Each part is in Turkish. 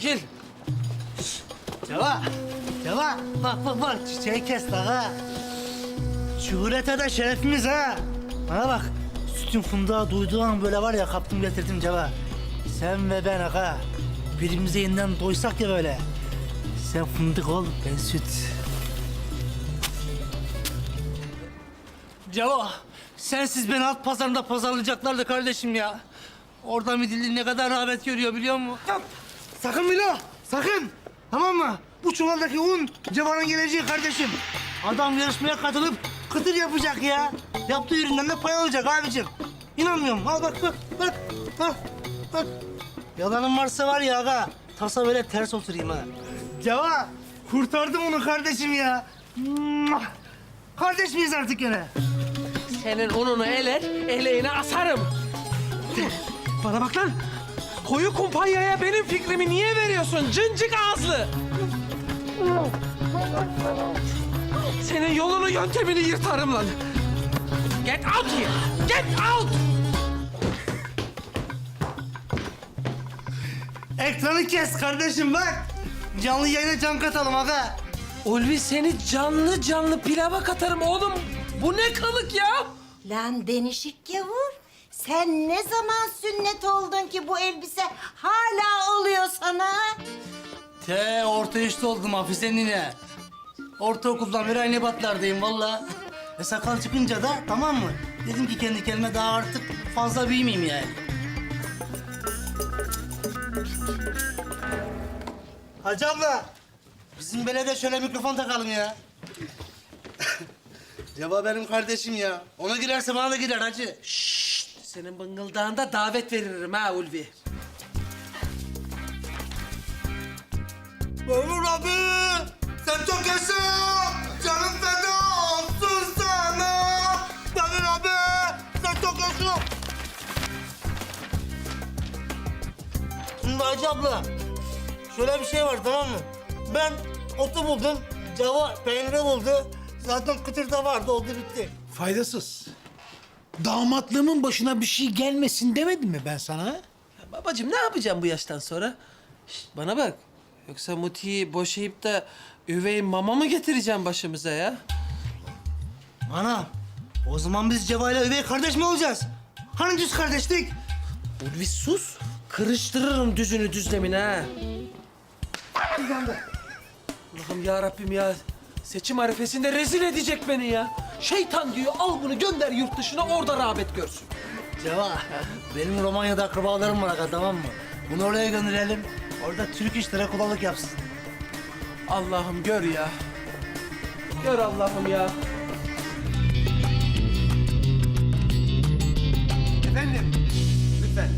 Çekil. Ceva, Ceva bak bak bak çiçeği kes daha. ha. Şuhurete de şerefimiz ha. Bana bak sütün fındığa duyduğu an böyle var ya kaptım getirdim Ceva. Sen ve ben aga birbirimize yeniden doysak ya böyle. Sen fındık ol ben süt. Ceva sensiz beni alt pazarında pazarlayacaklardı kardeşim ya. Orada midilli ne kadar rağbet görüyor biliyor musun? Sakın Milo, sakın. Tamam mı? Bu çuvaldaki un Cevan'ın geleceği kardeşim. Adam yarışmaya katılıp kıtır yapacak ya. Yaptığı üründen de pay alacak abicim. İnanmıyorum. Al bak bak bak bak bak. Yalanın varsa var ya aga. Tasa böyle ters oturayım ha. Ceva kurtardım onu kardeşim ya. Muah! Kardeş miyiz artık gene? Senin ununu eler, eleğine asarım. Bana bak lan. Koyu kumpanyaya benim fikrimi niye veriyorsun cıncık ağızlı? Senin yolunu yöntemini yırtarım lan. Get out here! Get out! Ekranı kes kardeşim bak. Canlı yayına can katalım aga. Ulvi seni canlı canlı pilava katarım oğlum. Bu ne kalık ya? Lan denişik gavur. Sen ne zaman sünnet oldun ki bu elbise hala oluyor sana? Te orta işte oldum Hafize nine. Ortaokuldan beri aynı batlardayım valla. E sakal çıkınca da tamam mı? Dedim ki kendi kendime daha artık fazla büyümeyeyim yani. Hacı abla, bizim belede şöyle mikrofon takalım ya. Ceva benim kardeşim ya. Ona girerse bana da girer hacı. Senin bıngıldağında davet veririm ha Ulvi. Ömür abi, sen çok yaşa. Canım feda olsun sana. Ömür abi, sen çok yaşa. Şimdi Hacı abla, şöyle bir şey var tamam mı? Ben otu buldum, Cava peyniri buldu. Zaten kıtır da vardı, oldu bitti. Faydasız. Damatlığımın başına bir şey gelmesin demedim mi ben sana? ha? Babacığım ne yapacağım bu yaştan sonra? Şişt, bana bak. Yoksa Muti'yi boşayıp da üvey mama mı getireceğim başımıza ya? Ana, o zaman biz Ceva ile üvey kardeş mi olacağız? Hani düz kardeşlik? Ulvi sus. Kırıştırırım düzünü düzlemini ha. Allah'ım ya Rabbim ya. Seçim arifesinde rezil edecek beni ya. Şeytan diyor al bunu gönder yurt dışına orada rağbet görsün. Ceva, benim Romanya'da akrabalarım var aga tamam mı? Bunu oraya gönderelim. Orada Türk işlere kolaylık yapsın. Allah'ım gör ya. Gör Allah'ım ya. Efendim, lütfen.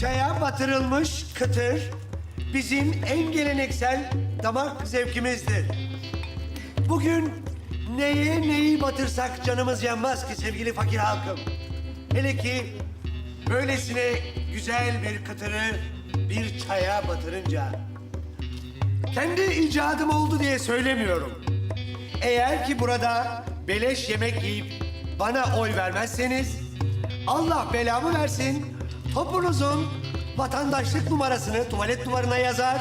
Çaya batırılmış kıtır bizim en geleneksel damak zevkimizdir. Bugün neye neyi batırsak canımız yanmaz ki sevgili fakir halkım. Hele ki böylesine güzel bir kıtırı bir çaya batırınca. Kendi icadım oldu diye söylemiyorum. Eğer ki burada beleş yemek yiyip bana oy vermezseniz Allah belamı versin. Topunuzun vatandaşlık numarasını tuvalet duvarına yazar.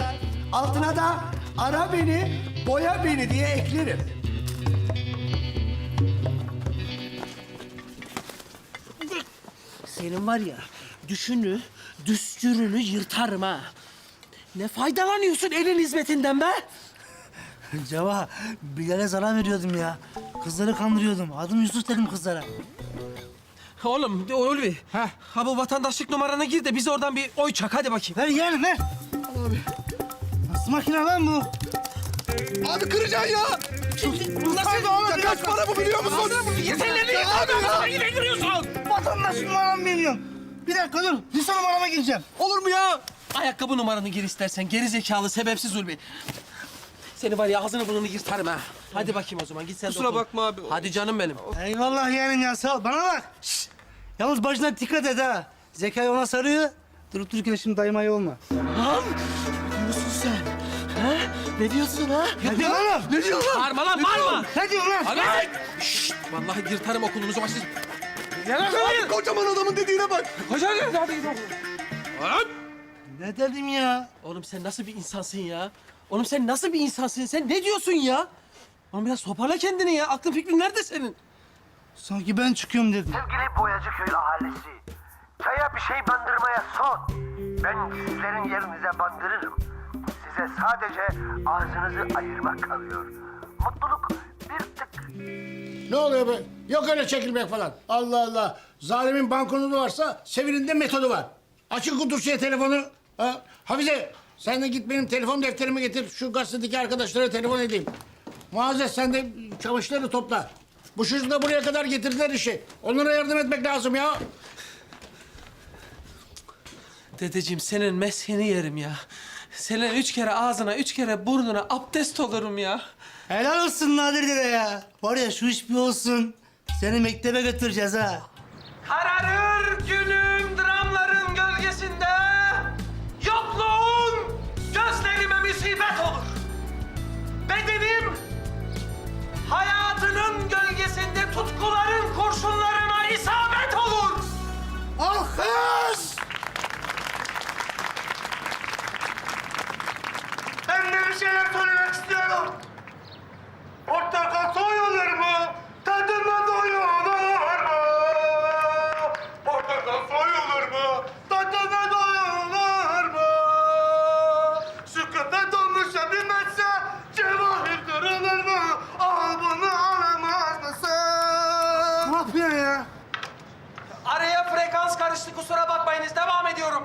Altına da ara beni, boya beni diye eklerim. Senin var ya düşünü, düsturunu yırtarım ha. Ne faydalanıyorsun elin hizmetinden be? Ceva, Bilal'e zarar veriyordum ya. Kızları kandırıyordum. Adım Yusuf dedim kızlara. Oğlum Ulvi. Ha. ha bu vatandaşlık numaranı gir de biz oradan bir oy çak hadi bakayım. Ver yeğenim ver. Nasıl makine lan bu? Abi kıracaksın ya. Nasıl? Kaç para bu biliyor musun? Yeterli Adamı yine giriyorsun. Vatandaş numaramı bilmiyorum. Bir dakika dur. Lise numarama gireceğim. Olur mu ya? Ayakkabı numaranı gir istersen. Geri zekalı, sebepsiz Ulvi. Seni var ya ağzını burnunu yırtarım ha. Hadi bakayım o zaman git sen Kusura dokun. bakma abi. Hadi canım benim. Eyvallah yeğenim ya sağ ol. Bana bak. Şşt. Yalnız başına dikkat et ha. Zekayı ona sarıyor. Durup dururken şimdi dayımayı olma. Lan! Ne diyorsun sen? Ha? Ne diyorsun ha? Ne diyorsun oğlum? Ne diyorsun lan? Bağırma lan bağırma! Ne diyorsun lan? Hadi! Şşt! Vallahi yırtarım okulunuzu başınızı. Abi kocaman adamın dediğine bak. Koşar hadi hadi gidelim. Lan! Ne dedim ya? Oğlum sen nasıl bir insansın ya? Oğlum sen nasıl bir insansın? Sen ne diyorsun ya? Oğlum biraz toparla kendini ya. Aklın fikrin nerede senin? Sanki ben çıkıyorum dedim. Sevgili Boyacıköy ahalisi, çaya bir şey bandırmaya son. Ben sizlerin yerinize bandırırım. Size sadece ağzınızı ayırmak kalıyor. Mutluluk bir tık Ne oluyor be? Yok öyle çekilmek falan. Allah Allah. Zalimin bankonu varsa Sevin'in de metodu var. Açın kutusuya telefonu. Ha? Hafize sen de git benim telefon defterimi getir. Şu gazetedeki arkadaşlara telefon edeyim. Muazzez sen de çamaşırları topla. Bu çocuk da buraya kadar getirdiler işi. Onlara yardım etmek lazım ya. Dedeciğim senin mesleğini yerim ya. Senin üç kere ağzına, üç kere burnuna abdest olurum ya. Helal olsun Nadir dede ya. Var ya şu iş bir olsun. Seni mektebe götüreceğiz ha. Kararır günüm dramların gölgesinde. Yokluğun gözlerime musibet olur. Bedenim hayatının gölgesinde tutkulu köpek olmuşsa bilmezse cevahir kırılır mı? Al bunu alamaz mısın? Ne yapıyor ya? Araya frekans karıştı kusura bakmayınız devam ediyorum.